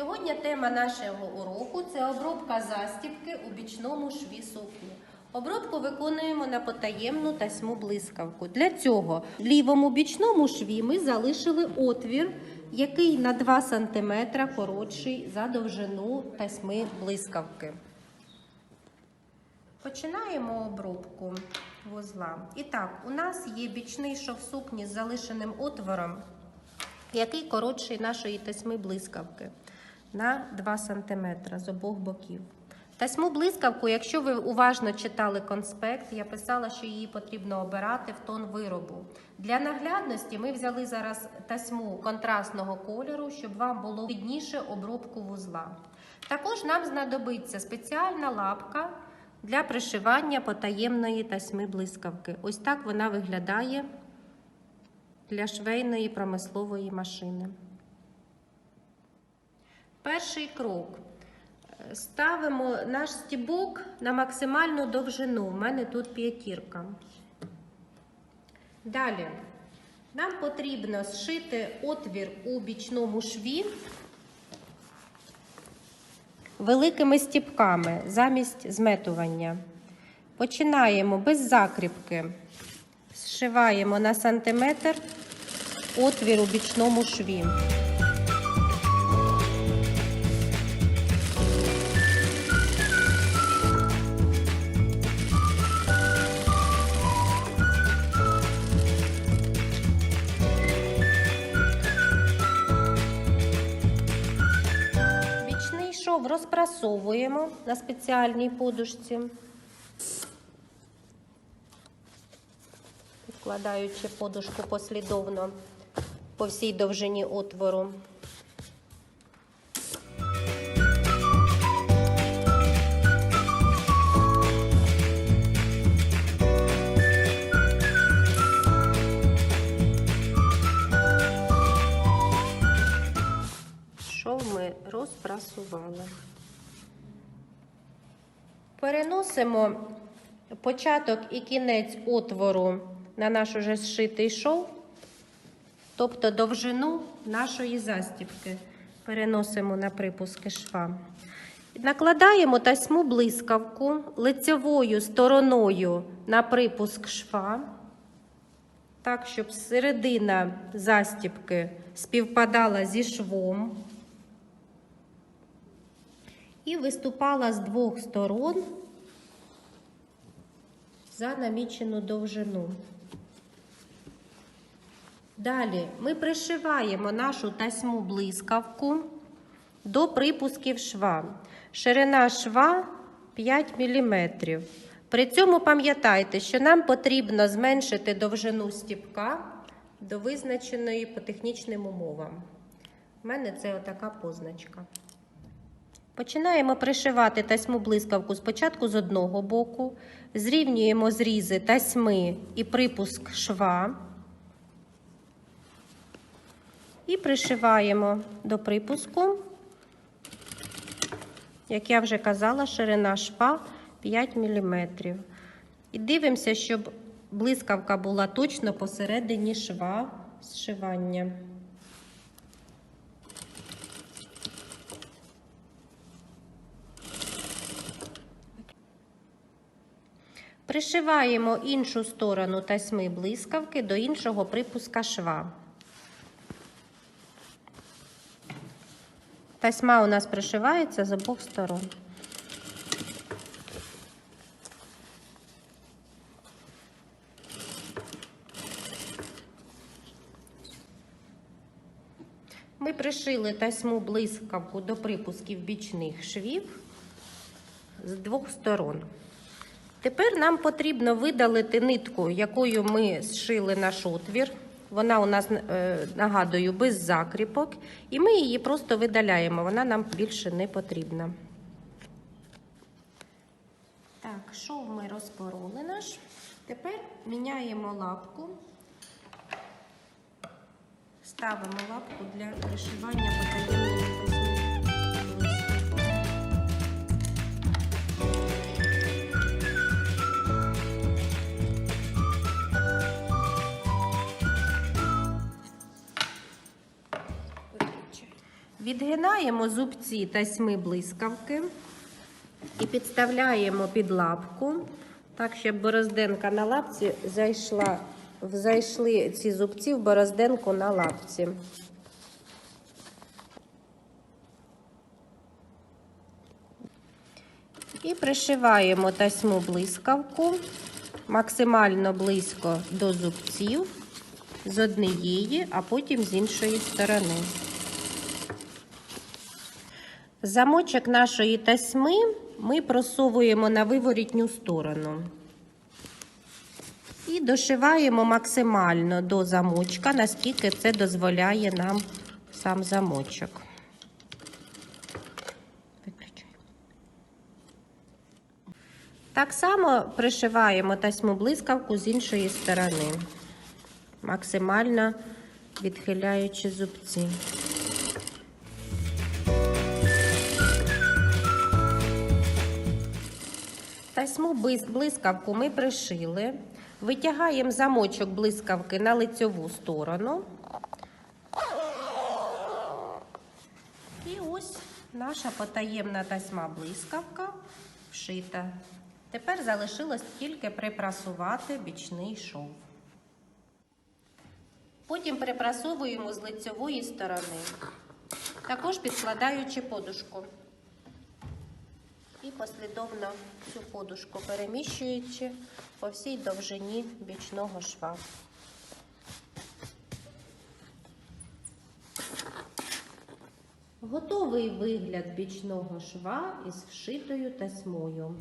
Сьогодні тема нашого уроку це обробка застібки у бічному шві сукні. Обробку виконуємо на потаємну тасьму блискавку. Для цього в лівому бічному шві ми залишили отвір, який на 2 см коротший за довжину тасьми блискавки. Починаємо обробку вузла. І так, у нас є бічний шов сукні з залишеним отвором, який коротший нашої тасьми блискавки на 2 см з обох боків. Тасьму блискавку, якщо ви уважно читали конспект, я писала, що її потрібно обирати в тон виробу. Для наглядності ми взяли зараз тасьму контрастного кольору, щоб вам було видніше обробку вузла. Також нам знадобиться спеціальна лапка для пришивання потаємної тасьми блискавки. Ось так вона виглядає для швейної промислової машини. Перший крок. Ставимо наш стібок на максимальну довжину. У мене тут п'ятірка. Далі нам потрібно зшити отвір у бічному шві великими стіпками замість зметування. Починаємо без закріпки. Зшиваємо на сантиметр отвір у бічному шві. Розпрасовуємо на спеціальній подушці, відкладаючи подушку послідовно по всій довжині отвору. Розпрасували. Переносимо початок і кінець отвору на наш уже зшитий шов, тобто довжину нашої застібки. Переносимо на припуски шва. Накладаємо тасьму блискавку лицевою стороною на припуск шва, так, щоб середина застібки співпадала зі швом і виступала з двох сторон за намічену довжину. Далі ми пришиваємо нашу тасьму блискавку до припусків шва. Ширина шва 5 мм. При цьому пам'ятайте, що нам потрібно зменшити довжину стіпка до визначеної по технічним умовам. У мене це отака позначка. Починаємо пришивати тасьму блискавку спочатку з одного боку, зрівнюємо зрізи тасьми і припуск шва. І пришиваємо до припуску, як я вже казала, ширина шва 5 мм. І дивимося, щоб блискавка була точно посередині шва зшивання. Пришиваємо іншу сторону тасьми блискавки до іншого припуска шва. Тасьма у нас пришивається з обох сторон. Ми пришили тасьму блискавку до припусків бічних швів з двох сторон. Тепер нам потрібно видалити нитку, якою ми зшили наш отвір. Вона у нас, е, нагадую, без закріпок, і ми її просто видаляємо, вона нам більше не потрібна. Так, шов ми розпороли наш. Тепер міняємо лапку, ставимо лапку для пришивання потаємної Відгинаємо зубці тасьми блискавки і підставляємо під лапку, так, щоб борозденка на лапці зайшла, зайшли ці зубці в борозденку на лапці. І пришиваємо тасьму блискавку максимально близько до зубців з однієї, а потім з іншої сторони. Замочок нашої тасьми ми просовуємо на виворітню сторону. І дошиваємо максимально до замочка, наскільки це дозволяє нам сам замочок. Так само пришиваємо тасьму блискавку з іншої сторони, максимально відхиляючи зубці. Тасьму блискавку ми пришили. Витягаємо замочок блискавки на лицьову сторону. І ось наша потаємна тасьма блискавка вшита. Тепер залишилось тільки припрасувати бічний шов. Потім припрасовуємо з лицьової сторони, також підкладаючи подушку. Послідовно цю подушку переміщуючи по всій довжині бічного шва. Готовий вигляд бічного шва із вшитою тасьмою.